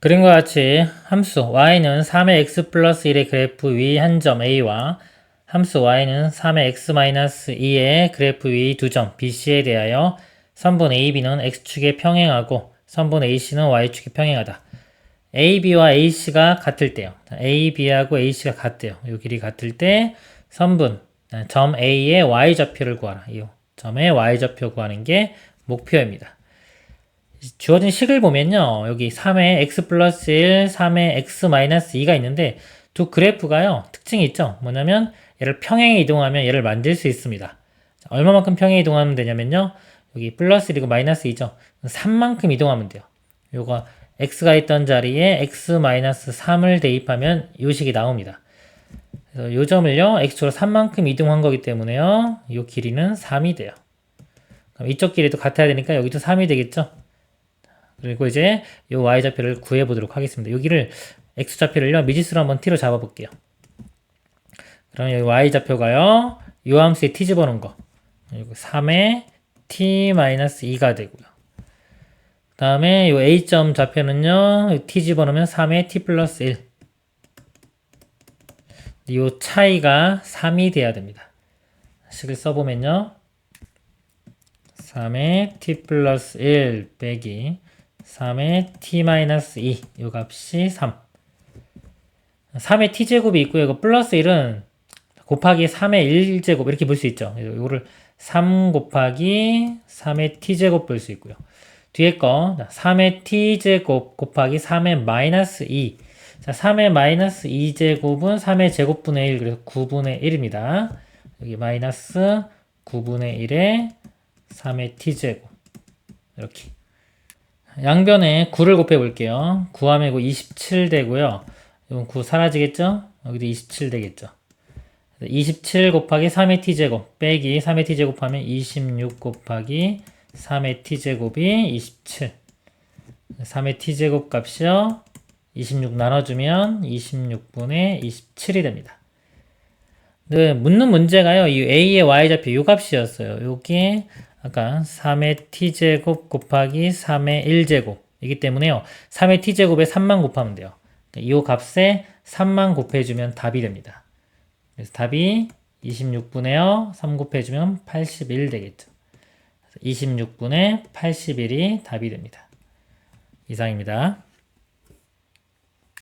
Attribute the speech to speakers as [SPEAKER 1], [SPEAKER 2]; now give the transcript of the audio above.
[SPEAKER 1] 그림과 같이 함수 y는 3의 x 플러스 1의 그래프 위 한 점 a와 함수 y는 3의 x 마이너스 2의 그래프 위 두 점 bc에 대하여 선분 ab는 x축에 평행하고 선분 ac는 y축에 평행하다. ab와 ac가 같을 때요. ab하고 ac가 같대요. 이 길이 같을 때 선분 점 a의 y좌표를 구하라. 이 점의 y좌표 구하는 게 목표입니다. 주어진 식을 보면요. 여기 3의 x 플러스 1, 3의 x 마이너스 2가 있는데 두 그래프가요. 특징이 있죠. 뭐냐면 얘를 평행에 이동하면 얘를 만들 수 있습니다. 자, 얼마만큼 평행에 이동하면 되냐면요. 여기 플러스 1이고 마이너스 2죠. 3만큼 이동하면 돼요. 요거 x가 있던 자리에 x 마이너스 3을 대입하면 요 식이 나옵니다. 그래서 요 점을요. x축으로 3만큼 이동한 거기 때문에요. 요 길이는 3이 돼요. 그럼 이쪽 길이도 같아야 되니까 여기도 3이 되겠죠. 그리고 이제 요 y좌표를 구해 보도록 하겠습니다. 여기를 x좌표를요 미지수로 한번 t로 잡아 볼게요. 그럼 여기 y좌표가요 요 함수에 t 집어넣은 거 그리고 3에 t-2가 되고요. 그 다음에 요 a점 좌표는요 t 집어넣으면 3에 t 플러스 1. 요 차이가 3이 돼야 됩니다. 식을 써보면요. 3의 t 플러스 1 빼기 3의 t-2 이 값이 3 3의 t제곱이 있고요. 이거 플러스 1은 곱하기 3의 1제곱 이렇게 볼 수 있죠. 이거를 3 곱하기 3의 t제곱 볼 수 있고요. 뒤에 거 3의 t제곱 곱하기 3의 마이너스 2 자, 3의 마이너스 2제곱은 3의 제곱분의 1 그래서 9분의 1입니다. 여기 마이너스 9분의 1에 3의 t제곱 이렇게 양변에 9를 곱해 볼게요. 9하면 9 27 되고요. 이건 9 사라지겠죠? 여기도 27 되겠죠. 27 곱하기 3의 t제곱 빼기 3의 t제곱 하면 26 곱하기 3의 t제곱이 27 3의 t제곱 값이요 26 나눠주면 26분의 27이 됩니다. 네, 묻는 문제가요. 이 a의 y좌표 요 값이었어요. 요게 아까 3의 t제곱 곱하기 3의 1제곱 이기 때문에요. 3의 t제곱에 3만 곱하면 돼요. 이 값에 3만 곱해주면 답이 됩니다. 그래서 답이 26분에요. 3 곱해주면 81 되겠죠. 26분의 81이 답이 됩니다. 이상입니다.